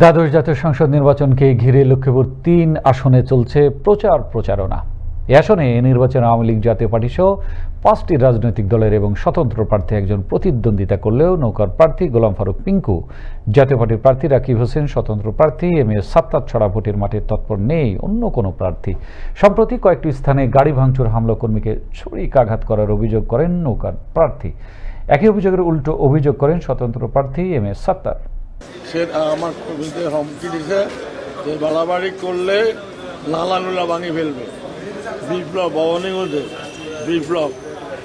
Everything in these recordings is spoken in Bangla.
দ্বাদশ জাতীয় সংসদ নির্বাচনকে ঘিরে লক্ষ্মীপুর তিন আসনে চলছে প্রচার প্রচারণা। এ আসনে নির্বাচনে আওয়ামী লীগ জাতীয় পার্টি সহ পাঁচটি রাজনৈতিক দলের এবং স্বতন্ত্র প্রার্থী একজন প্রতিদ্বন্দ্বিতা করলেও নৌকার প্রার্থী গোলাম ফারুক পিঙ্কু। জাতীয় পার্টির প্রার্থী রাকিব হোসেন, স্বতন্ত্র প্রার্থী এম এ সাত্তার ছড়া ভোটের মাঠে তৎপর নেই অন্য কোনো প্রার্থী। সম্প্রতি কয়েকটি স্থানে গাড়ি ভাঙচুর হামলা কর্মীকে ছুরিকাঘাত করার অভিযোগ করেন নৌকার প্রার্থী। একই অভিযোগের উল্টো অভিযোগ করেন স্বতন্ত্র প্রার্থী এম এ সাত্তার। সে আমার কর্মীদের হুমকি দিছে যে বাড়াবাড়ি করলে নালা নুলা ভাঙি ফেলবে। বিপ্লব ভবনীগঞ্জে বিপ্লব,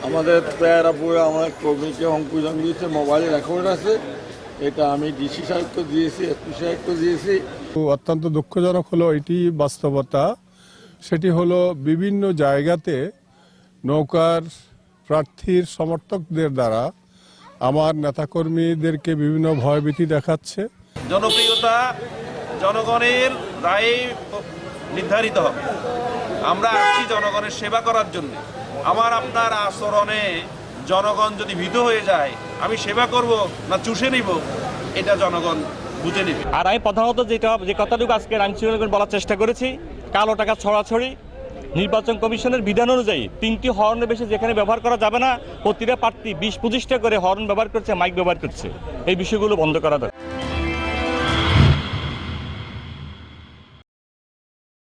আমাদের পেয়ারাপুরে আমার কর্মীকে হুমকি দিয়েছে মোবাইল রেকর্ড আছে। এটা আমি ডিসি সাহেবকে দিয়েছি এসপি সাহেবকে দিয়েছি। অত্যন্ত দুঃখজনক হলো এটি বাস্তবতা। সেটি হলো বিভিন্ন জায়গাতে নৌকার প্রার্থীর সমর্থকদের দ্বারা আমার নেতাকর্মীদেরকে বিভিন্ন ভয়ভীতি দেখাচ্ছে। জনপ্রিয়তা জনগণের রায়ে নির্ধারিত হবে। আমরা আসছি জনগণের সেবা করার জন্য। আমার আপনার আচরণে জনগণ যদি ভীত হয়ে যায় আমি সেবা করব না চুষে নিব এটা জনগণ বুঝে নেবে। আর আমি প্রধানত যেটা যে কথাটুকু আজকে আইনশৃঙ্খলা বলার চেষ্টা করেছি কালো টাকা ছড়াছড়ি নির্বাচন কমিশনের বিধান অনুযায়ী তিনটি হর্ন বেশি যেখানে ব্যবহার করা যাবে না, প্রতিটা প্রার্থী বিশ পঁচিশটা করে হর্ন ব্যবহার করছে, মাইক ব্যবহার করছে। এই বিষয়গুলো বন্ধ করা দরকার।